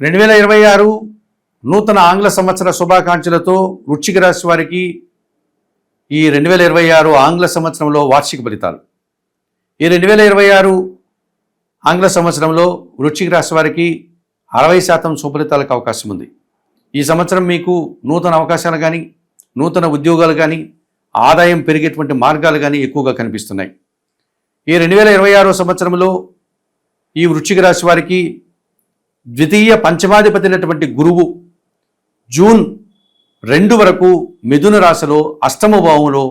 రెండు వేల ఇరవై ఆరు నూతన ఆంగ్ల సంవత్సర శుభాకాంక్షలతో వృశ్చిక రాశి వారికి ఈ రెండు వేల ఇరవై ఆరు ఆంగ్ల సంవత్సరంలో వార్షిక ఫలితాలు. ఈ రెండు వేల ఇరవై ఆరు ఆంగ్ల సంవత్సరంలో వృశ్చిక రాశి వారికి అరవై శాతం సుఫలితాలకు అవకాశం ఉంది. ఈ సంవత్సరం మీకు నూతన అవకాశాలు కానీ నూతన ఉద్యోగాలు కానీ ఆదాయం పెరిగేటువంటి మార్గాలు కానీ ఎక్కువగా కనిపిస్తున్నాయి. ఈ రెండు వేల ఇరవై ఆరో సంవత్సరంలో ఈ వృశ్చిక రాశి వారికి ద్వితీయ పంచమాధిపతి అయినటువంటి గురువు జూన్ రెండు వరకు మిథున రాశిలో అష్టమ భావంలో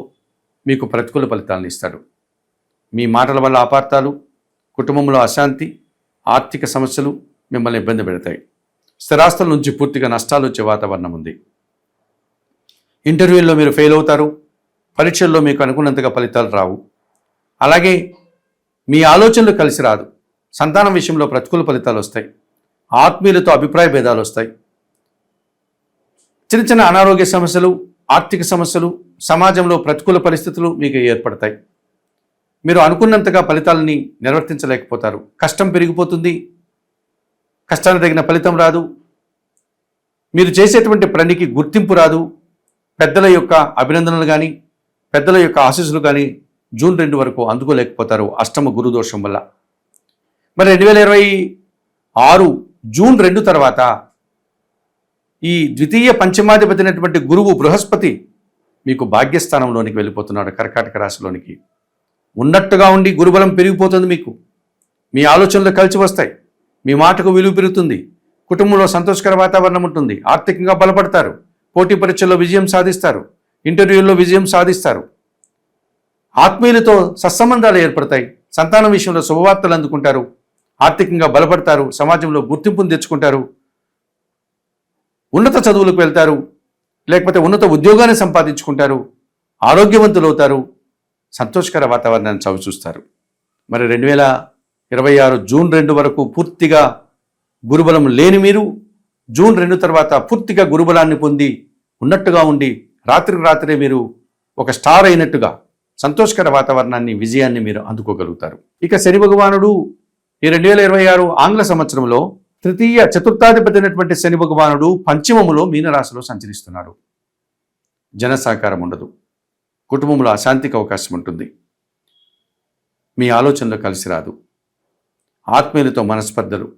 మీకు ప్రతికూల ఫలితాలను ఇస్తాడు. మీ మాటల వల్ల అపార్థాలు కుటుంబంలో అశాంతి ఆర్థిక సమస్యలు మిమ్మల్ని ఇబ్బంది పెడతాయి. స్థిరాస్తుల నుంచి పూర్తిగా నష్టాలు వచ్చే వాతావరణం ఉంది. ఇంటర్వ్యూల్లో మీరు ఫెయిల్ అవుతారు. పరీక్షల్లో మీకు అనుకున్నంతగా ఫలితాలు రావు. అలాగే మీ ఆలోచనలు కలిసి రాదు. సంతానం విషయంలో ప్రతికూల ఫలితాలు వస్తాయి. ఆత్మీయులతో అభిప్రాయ భేదాలు వస్తాయి. చిన్న చిన్న అనారోగ్య సమస్యలు ఆర్థిక సమస్యలు సమాజంలో ప్రతికూల పరిస్థితులు మీకు ఏర్పడతాయి. మీరు అనుకున్నంతగా ఫలితాలని నిర్వర్తించలేకపోతారు. కష్టం పెరిగిపోతుంది. కష్టానికి తగిన ఫలితం రాదు. మీరు చేసేటువంటి పనికి గుర్తింపు రాదు. పెద్దల యొక్క అభినందనలు కానీ పెద్దల యొక్క ఆశీస్సులు కానీ జూన్ రెండు వరకు అందుకోలేకపోతారు అష్టమ గురుదోషం వల్ల. మరి రెండు వేల ఇరవై ఆరు జూన్ రెండు తర్వాత ఈ ద్వితీయ పంచమాధిపతి అయినటువంటి గురువు బృహస్పతి మీకు భాగ్యస్థానంలోనికి వెళ్ళిపోతున్నాడు కర్కాటక రాశిలోనికి. ఉన్నట్టుగా ఉండి గురుబలం పెరిగిపోతుంది మీకు. మీ ఆలోచనలు కలిసి వస్తాయి. మీ మాటకు విలువ పెరుగుతుంది. కుటుంబంలో సంతోషకర వాతావరణం ఉంటుంది. ఆర్థికంగా బలపడతారు. పోటీ పరీక్షల్లో విజయం సాధిస్తారు. ఇంటర్వ్యూల్లో విజయం సాధిస్తారు. ఆత్మీయులతో సత్సంబంధాలు ఏర్పడతాయి. సంతానం విషయంలో శుభవార్తలు అందుకుంటారు. ఆర్థికంగా బలపడతారు సమాజంలో గుర్తింపును తెచ్చుకుంటారు ఉన్నత చదువులకు వెళ్తారు లేకపోతే ఉన్నత ఉద్యోగాన్ని సంపాదించుకుంటారు ఆరోగ్యవంతులు అవుతారు సంతోషకర వాతావరణాన్ని చవిచూస్తారు మరి రెండు వేల ఇరవై ఆరు జూన్ రెండు వరకు పూర్తిగా గురుబలం లేని మీరు జూన్ రెండు తర్వాత పూర్తిగా గురుబలాన్ని పొంది ఉన్నట్టుగా ఉండి రాత్రికి రాత్రే మీరు ఒక స్టార్ అయినట్టుగా సంతోషకర వాతావరణాన్ని విజయాన్ని మీరు అందుకోగలుగుతారు. ఇక శని భగవానుడు ఈ రెండు వేల ఇరవై ఆరు ఆంగ్ల సంవత్సరంలో తృతీయ చతుర్థాధిపతి అయినటువంటి శని భగవానుడు పంచమములో మీనరాశిలో సంచరిస్తున్నాడు జన సహకారం ఉండదు. కుటుంబంలో అశాంతికి అవకాశం ఉంటుంది. మీ ఆలోచనలు కలిసి రాదు. ఆత్మీయులతో మనస్పర్ధలు.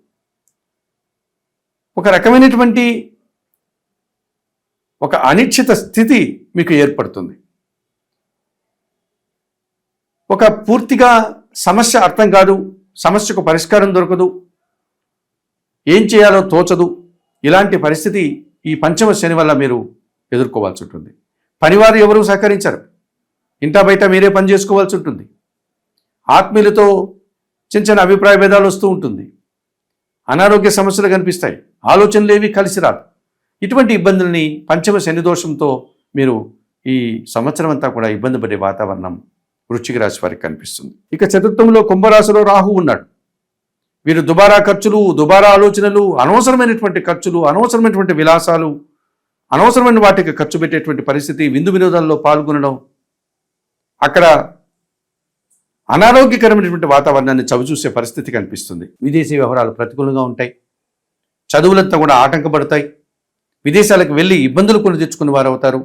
ఒక రకమైనటువంటి ఒక అనిశ్చిత స్థితి మీకు ఏర్పడుతుంది. ఒక పూర్తిగా సమస్య అర్థం కాదు. సమస్యకు పరిష్కారం దొరకదు. ఏం చేయాలో తోచదు. ఇలాంటి పరిస్థితి ఈ పంచమ శని వల్ల మీరు ఎదుర్కోవాల్సి ఉంటుంది. పనివారు ఎవరు సహకరించరు. ఇంటా బయట మీరే పని చేసుకోవాల్సి ఉంటుంది. ఆత్మీయులతో చిన్న చిన్న అభిప్రాయ భేదాలు వస్తూ ఉంటుంది. అనారోగ్య సమస్యలు కనిపిస్తాయి. ఆలోచనలు ఏవి కలిసి రాదు. ఇటువంటి ఇబ్బందుల్ని పంచమ శని దోషంతో మీరు ఈ సంవత్సరం అంతా కూడా ఇబ్బంది పడే వాతావరణం వృశ్చిక రాశి వారికి కనిపిస్తుంది. ఇక చతుర్థంలో కుంభరాశిలో రాహు ఉన్నాడు. వీరు దుబారా ఖర్చులు దుబారా ఆలోచనలు అనవసరమైనటువంటి ఖర్చులు అనవసరమైనటువంటి విలాసాలు అనవసరమైన వాటికి ఖర్చు పెట్టేటువంటి పరిస్థితి విందు వినోదాల్లో పాల్గొనడం అక్కడ అనారోగ్యకరమైనటువంటి వాతావరణాన్ని చవిచూసే పరిస్థితి కనిపిస్తుంది. విదేశీ వ్యవహారాలు ప్రతికూలంగా ఉంటాయి. చదువులంతా కూడా ఆటంకపడతాయి. విదేశాలకు వెళ్ళి ఇబ్బందులు కొని తెచ్చుకున్న వారు అవుతారు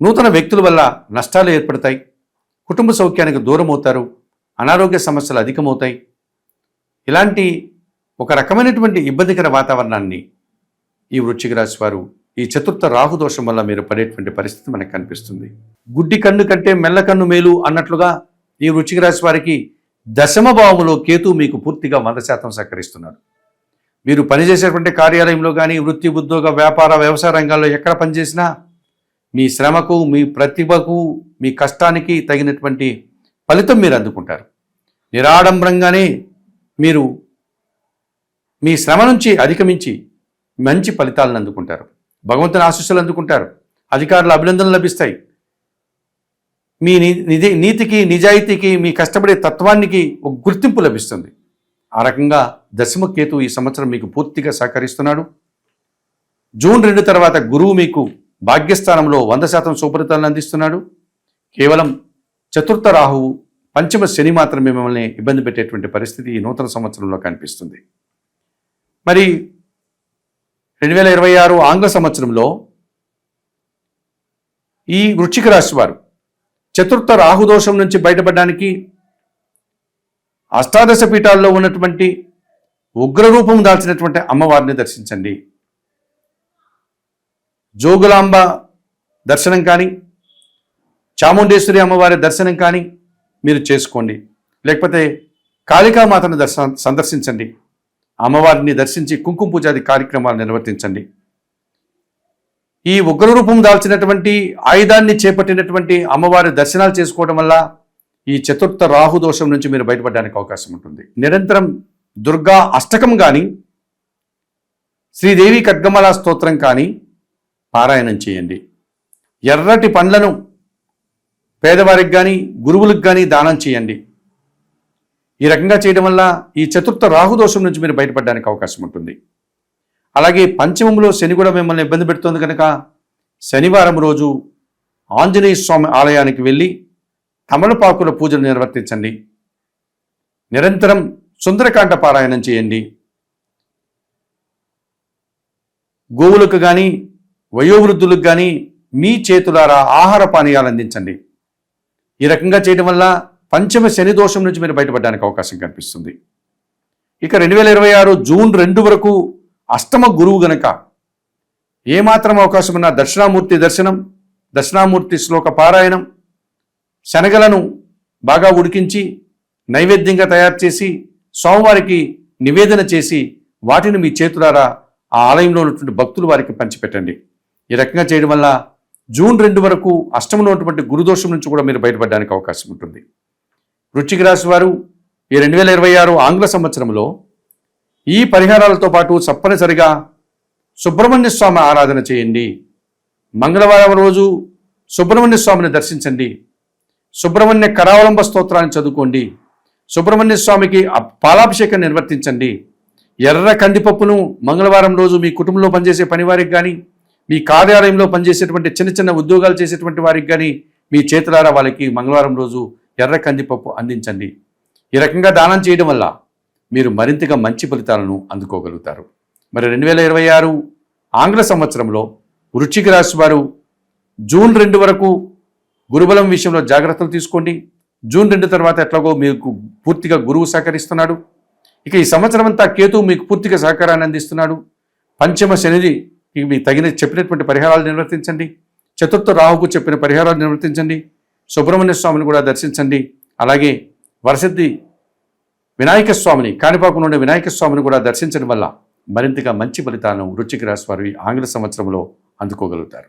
నూతన వ్యక్తుల వల్ల నష్టాలు ఏర్పడతాయి. కుటుంబ సౌఖ్యానికి దూరం అవుతారు అనారోగ్య సమస్యలు అధికమవుతాయి. ఇలాంటి ఒక రకమైనటువంటి ఇబ్బందికర వాతావరణాన్ని ఈ వృశ్చిక రాశి వారు ఈ చతుర్థ రాహుదోషం వల్ల మీరు పడేటువంటి పరిస్థితి మనకు కనిపిస్తుంది. గుడ్డి కన్ను కంటే మెల్ల కన్ను మేలు అన్నట్లుగా ఈ వృశ్చిక రాశి వారికి దశమ భావములో కేతు మీకు పూర్తిగా వంద శాతం సహకరిస్తున్నారు. మీరు పనిచేసేటువంటి కార్యాలయంలో కానీ వృత్తి ఉద్యోగ వ్యాపార వ్యవసాయ రంగాల్లో ఎక్కడ పనిచేసినా మీ శ్రమకు మీ ప్రతిభకు మీ కష్టానికి తగినటువంటి ఫలితం మీరు అందుకుంటారు. నిరాడంబరంగానే మీరు మీ శ్రమ నుంచి అధిగమించి మంచి ఫలితాలను అందుకుంటారు. భగవంతుని ఆశీస్సులు అందుకుంటారు. అధికారుల అభినందనలు లభిస్తాయి. మీ ని- నిధి నీతికి నిజాయితీకి మీ కష్టపడే తత్వానికి ఒక గుర్తింపు లభిస్తుంది. ఆ రకంగా దశమ కేతు ఈ సంవత్సరం మీకు పూర్తిగా సహకరిస్తున్నాడు. జూన్ రెండు తర్వాత గురువు మీకు భాగ్యస్థానంలో వంద శాతం సుఫలితాలను అందిస్తున్నాడు. కేవలం చతుర్థ రాహువు పంచమ శని మాత్రమే మిమ్మల్ని ఇబ్బంది పెట్టేటువంటి పరిస్థితి ఈ నూతన సంవత్సరంలో కనిపిస్తుంది. మరి రెండు వేల ఇరవై ఆరు ఆంగ్ల సంవత్సరంలో ఈ వృశ్చిక రాశి వారు చతుర్థ రాహుదోషం నుంచి బయటపడడానికి అష్టాదశ పీఠాల్లో ఉన్నటువంటి ఉగ్రరూపం దాల్చినటువంటి అమ్మవారిని దర్శించండి. జోగులాంబ దర్శనం కానీ చాముండేశ్వరి అమ్మవారి దర్శనం కానీ మీరు చేసుకోండి. లేకపోతే కాళికామాతను దర్శన సందర్శించండి. అమ్మవారిని దర్శించి కుంకుమ పూజాది కార్యక్రమాలు నిర్వర్తించండి. ఈ ఉగ్రరూపం దాల్చినటువంటి ఆయుధాన్ని చేపట్టినటువంటి అమ్మవారి దర్శనాలు చేసుకోవడం వల్ల ఈ చతుర్థ రాహు దోషం నుంచి మీరు బయటపడడానికి అవకాశం ఉంటుంది. నిరంతరం దుర్గా అష్టకం కానీ శ్రీదేవి ఖడ్గమల స్తోత్రం కానీ పారాయణం చేయండి. ఎర్రటి పండ్లను పేదవారికి కానీ గురువులకు కానీ దానం చేయండి. ఈ రకంగా చేయడం వల్ల ఈ చతుర్థ రాహుదోషం నుంచి మీరు బయటపడడానికి అవకాశం ఉంటుంది. అలాగే పంచమంలో శని కూడా మిమ్మల్ని ఇబ్బంది పెడుతుంది కనుక శనివారం రోజు ఆంజనేయ స్వామి ఆలయానికి వెళ్ళి తమలపాకుల పూజలు నిర్వర్తించండి. నిరంతరం సుందరకాండ పారాయణం చేయండి. గోవులకు కానీ వయోవృద్ధులకు కానీ మీ చేతులారా ఆహార పానీయాలు అందించండి. ఈ రకంగా చేయడం వల్ల పంచమ శని దోషం నుంచి మీరు బయటపడడానికి అవకాశం కనిపిస్తుంది ఇక రెండు వేల ఇరవై ఆరు జూన్ రెండు వరకు అష్టమ గురువు గనక ఏమాత్రం అవకాశం ఉన్న దక్షిణామూర్తి దర్శనం దక్షిణామూర్తి శ్లోక పారాయణం శనగలను బాగా ఉడికించి నైవేద్యంగా తయారు చేసి స్వామివారికి నివేదన చేసి వాటిని మీ చేతులారా ఆ ఆలయంలో ఉన్నటువంటి భక్తులు వారికి పంచిపెట్టండి. ఈ రకంగా చేయడం వల్ల జూన్ రెండు వరకు అష్టమంలో ఉన్నటువంటి గురుదోషం నుంచి కూడా మీరు బయటపడడానికి అవకాశం ఉంటుంది. వృశ్చిక రాశి వారు ఈ రెండు వేల ఇరవై ఆరు ఆంగ్ల సంవత్సరంలో ఈ పరిహారాలతో పాటు తప్పనిసరిగా సుబ్రహ్మణ్య స్వామి ఆరాధన చేయండి. మంగళవారం రోజు సుబ్రహ్మణ్య స్వామిని దర్శించండి. సుబ్రహ్మణ్య కరావలంబ స్తోత్రాన్ని చదువుకోండి. సుబ్రహ్మణ్య స్వామికి పాలాభిషేకం నిర్వర్తించండి. ఎర్ర కందిపప్పును మంగళవారం రోజు మీ కుటుంబంలో పనిచేసే పనివారికి కానీ మీ కార్యాలయంలో పనిచేసేటువంటి చిన్న చిన్న ఉద్యోగాలు చేసేటువంటి వారికి కానీ మీ చేతులారా వాళ్ళకి మంగళవారం రోజు ఎర్ర కందిపప్పు అందించండి. ఈ రకంగా దానం చేయడం వల్ల మీరు మరింతగా మంచి ఫలితాలను అందుకోగలుగుతారు. మరి రెండు వేల ఇరవై ఆరు ఆంగ్ల సంవత్సరంలో వృశ్చిక రాశి వారు జూన్ రెండు వరకు గురుబలం విషయంలో జాగ్రత్తలు తీసుకోండి. జూన్ రెండు తర్వాత ఎట్లాగో మీకు పూర్తిగా గురువు సహకరిస్తున్నాడు. ఇక ఈ సంవత్సరం అంతా కేతువు మీకు పూర్తిగా సహకారాన్ని అందిస్తున్నాడు. పంచమ శనిది మీ తగిన చెప్పినటువంటి పరిహారాలు నిర్వర్తించండి. చతుర్థ రాహుకు చెప్పిన పరిహారాలు నిర్వర్తించండి. సుబ్రహ్మణ్య స్వామిని కూడా దర్శించండి. అలాగే వరసిద్ధి వినాయక స్వామిని కాణిపాకంలో ఉండే వినాయక స్వామిని కూడా దర్శించడం వల్ల మరింతగా మంచి ఫలితాలను రుచికి రాశి వారి ఆంగ్ల సంవత్సరంలో అందుకోగలుగుతారు.